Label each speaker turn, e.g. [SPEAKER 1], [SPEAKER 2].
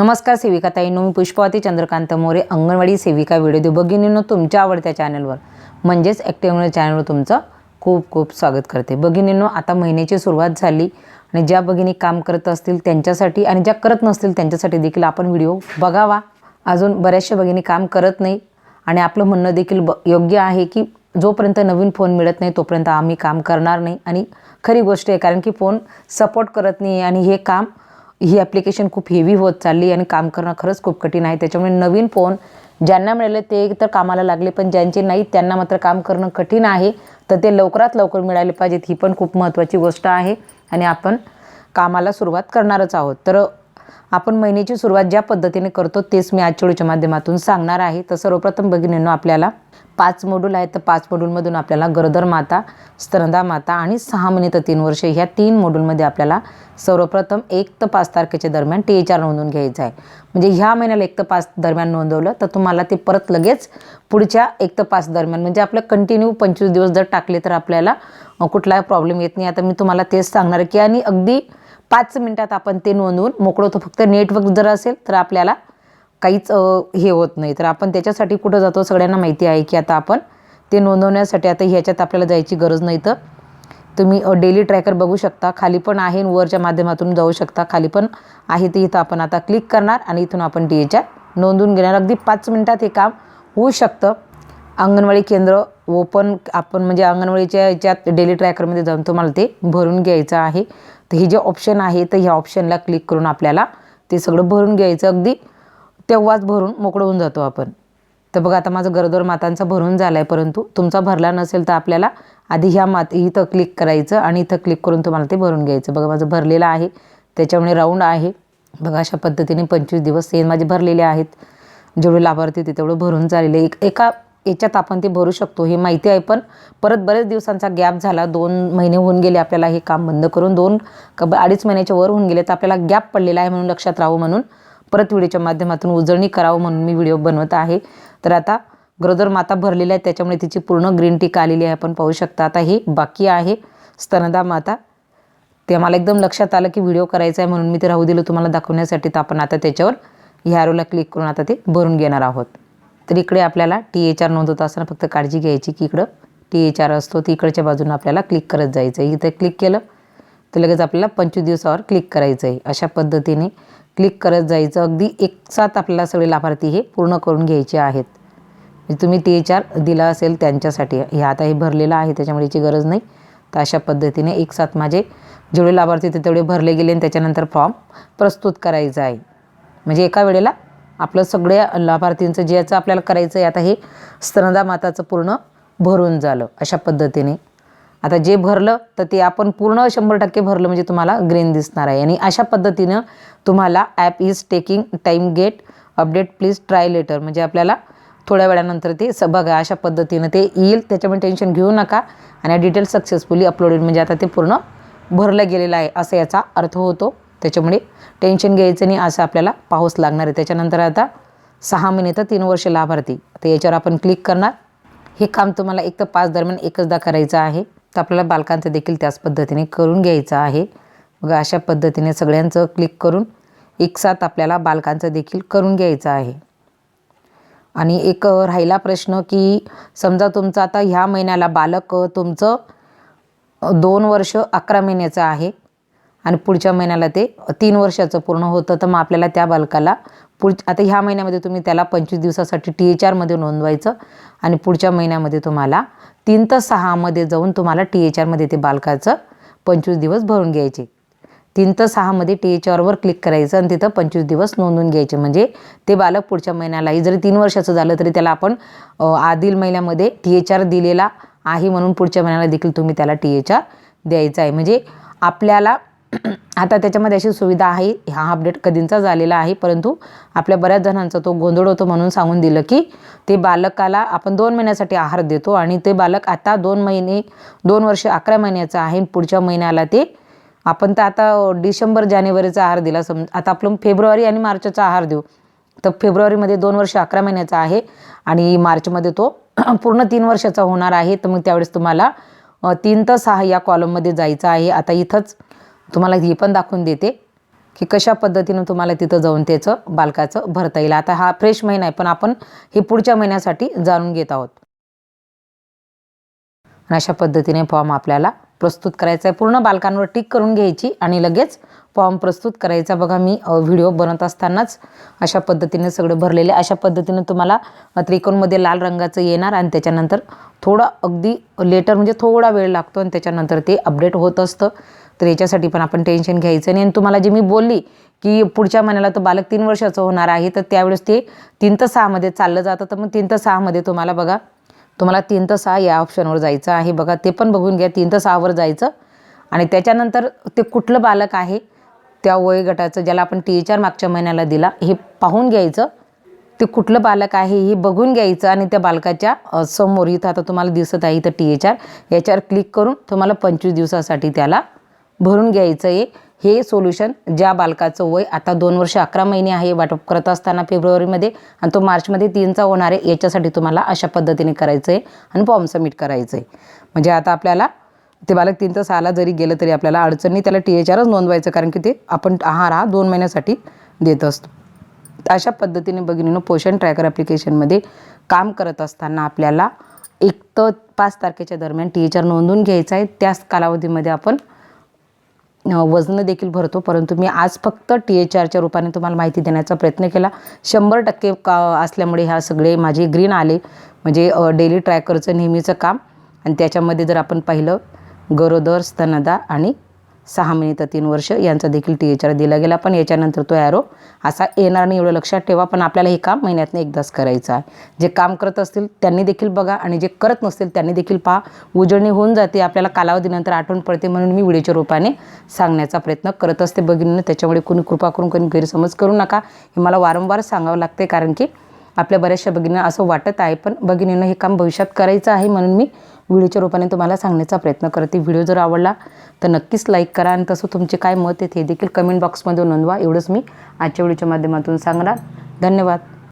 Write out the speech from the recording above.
[SPEAKER 1] नमस्कार सेविका ताईंनो मी पुष्पावती चंद्रकांत मोरे अंगणवाडी सेविका व्हिडिओ भगिनींनो तुमच्या आवडत्या चॅनलवर म्हणजेच ॲक्टिव्ह चॅनलवर तुमचं खूप खूप स्वागत करते. भगिनींनो आता महिन्याची सुरुवात झाली आणि ज्या भगिनी काम करत असतील त्यांच्यासाठी आणि ज्या करत नसतील त्यांच्यासाठी देखील आपण व्हिडिओ बघावा. अजून बऱ्याचशा भगिनी काम करत नाही आणि आपलं म्हणणं देखील ब योग्य आहे की जोपर्यंत नवीन फोन मिळत नाही तोपर्यंत आम्ही काम करणार नाही. आणि खरी गोष्ट आहे कारण की फोन सपोर्ट करत नाही आणि हे काम ही ॲप्लिकेशन खूप हेवी होत चालली आणि काम करणं खरंच खूप कठीण आहे. त्याच्यामुळे नवीन फोन ज्यांना मिळाले ते तर कामाला लागले पण ज्यांचे नाही त्यांना मात्र काम करणं कठीण आहे. तर ते लवकरात लवकर मिळाले पाहिजेत ही पण खूप महत्त्वाची गोष्ट आहे. आणि आपण कामाला सुरुवात करणारच आहोत. तर आपण महिन्याची सुरुवात ज्या पद्धतीने करतो तेच मी आजच्या व्हिडिओच्या माध्यमातून सांगणार आहे. तर सर्वप्रथम भगिनींनो आपल्याला पाच मोडूल आहेत. तर पाच मोडूलमधून आपल्याला गरोदर माता स्तनदा माता आणि सहा महिने तर तीन वर्षे ह्या तीन मोडूलमध्ये आपल्याला सर्वप्रथम एक तर पाच तारखेच्या दरम्यान टी एच आर नोंदवून घ्यायचं आहे. म्हणजे ह्या महिन्याला एक तर पाच दरम्यान नोंदवलं तर तुम्हाला ते परत लगेच पुढच्या एक तर पाच दरम्यान म्हणजे आपलं कंटिन्यू पंचवीस दिवस जर टाकले तर आपल्याला कुठलाही प्रॉब्लेम येत नाही. आता मी तुम्हाला तेच सांगणार आहे की आणि अगदी पाच मिनटात आपण ते नोंदवून मोकळं होतो. फक्त नेटवर्क जर असेल तर आपल्याला काहीच हे होत नाही. तर आपण त्याच्यासाठी कुठं जातो सगळ्यांना माहिती आहे की आता आपण ते नोंदवण्यासाठी आता ह्याच्यात आपल्याला जायची गरज नाही. तर तुम्ही डेली ट्रॅकर बघू शकता. खाली पण आहे वरच्या माध्यमातून जाऊ शकता. खाली पण आहे ते इथं आपण आता क्लिक करणार आणि इथून आपण टी एच्या नोंदवून घेणार. अगदी पाच मिनटात हे काम होऊ शकतं. अंगणवाडी केंद्र ओपन आपण म्हणजे अंगणवाडीच्या याच्यात डेली ट्रॅकरमध्ये जाऊन तुम्हाला ते भरून घ्यायचं आहे. तर हे जे ऑप्शन आहे तर ह्या ऑप्शनला क्लिक करून आपल्याला ते सगळं भरून घ्यायचं. अगदी तेव्हाच भरून मोकळं होऊन जातो आपण. तर बघा आता माझं गरोदर मातांचा भरून झाला आहे परंतु तुमचा भरला नसेल तर आपल्याला आधी ह्या मात इथं क्लिक करायचं आणि इथं क्लिक करून तुम्हाला ते भरून घ्यायचं. बघा माझं भरलेलं आहे. त्याच्यामुळे राऊंड आहे. बघा अशा पद्धतीने पंचवीस दिवस हे माझे भरलेले आहेत. जेवढे लाभार्थी होते तेवढं भरून झालेले. एक एका याच्यात आपण ते भरू शकतो हे माहिती आहे पण परत बरेच दिवसांचा गॅप झाला. दोन महिने होऊन गेले आपल्याला हे काम बंद करून. दोन क- अडीच महिन्याच्या वर होऊन गेले तर आपल्याला गॅप पडलेला आहे म्हणून लक्षात राहावं म्हणून. परत व्हिडिओच्या माध्यमातून उजळणी करावं म्हणून मी व्हिडिओ बनवत आहे. तर आता गरोदर माता भरलेल्या आहे त्याच्यामुळे तिची पूर्ण ग्रीन टीक आलेली आहे आपण पाहू शकता. आता हे बाकी आहे स्तनदा माता. ते मला एकदम लक्षात आलं की व्हिडिओ करायचा आहे म्हणून मी ते राहू दिलं तुम्हाला दाखवण्यासाठी. तर आपण आता त्याच्यावर ह्या ॲरोला क्लिक करून आता ते भरून घेणार आहोत. तर इकडे आपल्याला टी एच आर नोंदवत असताना फक्त काळजी घ्यायची की इकडं टी एच आर असतो ती इकडच्या बाजूनं आपल्याला क्लिक करत जायचं आहे इथं क्लिक केलं तर लगेच आपल्याला पंचवीस दिवसावर क्लिक करायचं आहे अशा पद्धतीने क्लिक करत जायचं. अगदी एकसाथ आपल्याला सगळे लाभार्थी हे पूर्ण करून घ्यायचे आहेत. म्हणजे तुम्ही टी एच आर दिला असेल त्यांच्यासाठी हे आता हे भरलेलं आहे त्याच्यामुळे याची गरज नाही. तर अशा पद्धतीने एकसाथ माझे जेवढे लाभार्थी ते तेवढे भरले गेले आणि त्याच्यानंतर फॉर्म प्रस्तुत करायचा आहे. म्हणजे एका वेळेला आपलं सगळ्या लाभार्थींचं ज्याचं आपल्याला करायचं आहे आता हे स्तनदा माताचं पूर्ण भरून झालं अशा पद्धतीने. आता जे भरलं तर ते आपण पूर्ण शंभर टक्के भरलं म्हणजे तुम्हाला ग्रीन दिसणार आहे. आणि अशा पद्धतीनं तुम्हाला app is taking time get update please try later म्हणजे आपल्याला थोड्या वेळानंतर ते स बघा अशा पद्धतीनं ते येईल त्याच्यामुळे टेन्शन घेऊ नका. आणि डिटेल सक्सेसफुली अपलोडेड म्हणजे आता ते पूर्ण भरलं गेलेलं आहे असं याचा अर्थ होतो. त्याच्यामुळे टेन्शन घ्यायचं नाही असं आपल्याला पाऊस लागणार आहे. त्याच्यानंतर आता सहा महिने तर तीन वर्ष लाभार्थी. तर याच्यावर आपण क्लिक करणार. हे काम तुम्हाला एक तर पाच दरम्यान एकचदा करायचं आहे. तर आपल्याला बालकांचं देखील त्याच पद्धतीने करून घ्यायचं आहे. मग अशा पद्धतीने सगळ्यांचं क्लिक करून एक साथ आपल्याला बालकांचं देखील करून घ्यायचं आहे. आणि एक राहिला प्रश्न की समजा तुमचं आता ह्या महिन्याला बालक तुमचं दोन वर्ष अकरा महिन्याचं आहे. आणि पुढच्या महिन्याला ते तीन वर्षाचं पूर्ण होतं तर मग आपल्याला त्या बालकाला पुढ आता ह्या महिन्यामध्ये तुम्ही त्याला पंचवीस दिवसासाठी टी एच आरमध्ये नोंदवायचं आणि पुढच्या महिन्यामध्ये तुम्हाला तीन तर सहामध्ये जाऊन तुम्हाला टी एच आरमध्ये ते बालकाचं पंचवीस दिवस भरून घ्यायचे. तीन तर सहामध्ये टी एच आरवर क्लिक करायचं आणि तिथं पंचवीस दिवस नोंदवून घ्यायचे. म्हणजे ते बालक पुढच्या महिन्यालाही जरी तीन वर्षाचं झालं तरी त्याला आपण आदिल महिन्यामध्ये टी एच आर दिलेला आहे म्हणून पुढच्या महिन्याला देखील तुम्ही त्याला टी एच आर द्यायचा आहे. म्हणजे आपल्याला आता त्याच्यामध्ये अशी सुविधा आहे हा अपडेट कधींचा झालेला आहे परंतु आपल्या बऱ्याच जणांचा तो गोंधळ होतो म्हणून सांगून दिलं की ते बालकाला आपण दोन महिन्यासाठी आहार देतो आणि ते बालक आता दोन महिने दोन वर्ष अकरा महिन्याचं आहे पुढच्या महिन्याला ते आपण तर आता डिसेंबर जानेवारीचा आहार दिला सम आता आपलं फेब्रुवारी आणि मार्चचा आहार देऊ. तर फेब्रुवारीमध्ये दोन वर्ष अकरा महिन्याचा आहे आणि मार्चमध्ये तो पूर्ण तीन वर्षाचा होणार आहे. तर मग त्यावेळेस तुम्हाला तीन तर सहा या कॉलममध्ये जायचं आहे. आता इथंच तुम्हाला हे पण दाखवून देते की कशा पद्धतीनं तुम्हाला तिथं जाऊन त्याचं बालकाचं भरता येईल. आता हा फ्रेश महिना आहे पण आपण हे पुढच्या महिन्यासाठी जाणून घेत आहोत. आणि अशा पद्धतीने फॉर्म आपल्याला प्रस्तुत करायचा आहे. पूर्ण बालकांवर टिक करून घ्यायची आणि लगेच फॉर्म प्रस्तुत करायचा. बघा मी व्हिडिओ बनवत असतानाच अशा पद्धतीने सगळं भरलेले अशा पद्धतीने तुम्हाला त्रिकोणमध्ये लाल रंगाचं येणार आणि त्याच्यानंतर थोडं अगदी लेटर म्हणजे थोडा वेळ लागतो आणि त्याच्यानंतर ते अपडेट होत असतं. तर याच्यासाठी पण आपण टेन्शन घ्यायचं नाही. आणि तुम्हाला जे मी बोलली की पुढच्या महिन्याला तर बालक तीन वर्षाचं होणार आहे तर त्यावेळेस ते तीन तर सहामध्ये चाललं जातं. तर मग तीन तर सहामध्ये तुम्हाला बघा तुम्हाला तीन तर सहा या ऑप्शनवर जायचं आहे. बघा ते पण बघून घ्या तीन तर सहावर जायचं. आणि त्याच्यानंतर ते कुठलं बालक आहे त्या वयोगटाचं ज्याला आपण टी एच आर मागच्या महिन्याला दिला हे पाहून घ्यायचं. ते कुठलं बालक आहे हे बघून घ्यायचं. आणि त्या बालकाच्या समोर इथं आता तुम्हाला दिसत आहे इथं टी एच आर याच्यावर क्लिक करून तुम्हाला पंचवीस दिवसासाठी त्याला भरून घ्यायचं आहे हे सोल्युशन ज्या बालकाचं वय आता दोन वर्ष अकरा महिने आहे वाटप करत असताना फेब्रुवारीमध्ये आणि तो मार्चमध्ये तीनचा होणार आहे याच्यासाठी तुम्हाला अशा पद्धतीने करायचं आहे आणि फॉर्म सबमिट करायचं आहे म्हणजे आता आपल्याला ते बालक तीन सहाला जरी गेलं तरी आपल्याला अडचणी त्याला टी एच आरच नोंदवायचं कारण की ते आपण आहार हा दोन महिन्यासाठी देत असतो. अशा पद्धतीने भगिनीनं पोषण ट्रॅकर ॲप्लिकेशनमध्ये काम करत असताना आपल्याला एक तर पाच तारखेच्या दरम्यान टी एच आर नोंदवून घ्यायचा आहे. त्याच कालावधीमध्ये आपण वजनं देखील भरतो परंतु मी आज फक्त टी एच आरच्या रूपाने तुम्हाला माहिती देण्याचा प्रयत्न केला. शंभर टक्के का असल्यामुळे ह्या सगळे माझे ग्रीन आले. म्हणजे डेली ट्रॅकरचं नेहमीचं काम. आणि त्याच्यामध्ये जर आपण पाहिलं गरोदर स्तनदा आणि सहा महिने तर तीन वर्ष यांचा देखील टी एच आर दिला गेला पण याच्यानंतर तो ॲरो असा येणार नाही एवढं लक्षात ठेवा पण आपल्याला हे काम महिन्यातनं एकदाच करायचं आहे. जे काम करत असतील त्यांनी देखील बघा आणि जे करत नसतील त्यांनी देखील पहा. उजळणी होऊन जाते आपल्याला कालावधीनंतर आठवण पडते म्हणून मी व्हिडिओच्या रूपाने सांगण्याचा प्रयत्न करत असते. भगिनीनं त्याच्यामुळे कोणी कृपा करून कोणी गैरसमज करू नका. हे मला वारंवार सांगावं लागते कारण की आपल्या बऱ्याचशा भगिनींना असं वाटत आहे पण भगिनीनं हे काम भविष्यात करायचं आहे म्हणून मी व्हिडिओच्या रूपाने तुम्हाला सांगण्याचा प्रयत्न करते. व्हिडिओ जर आवडला तर नक्कीच लाईक करा आणि तसं तुमचे काय मत आहे ते देखील कमेंट बॉक्समध्ये नोंदवा. एवढंच मी आजच्या व्हिडिओच्या माध्यमातून सांगणार. धन्यवाद.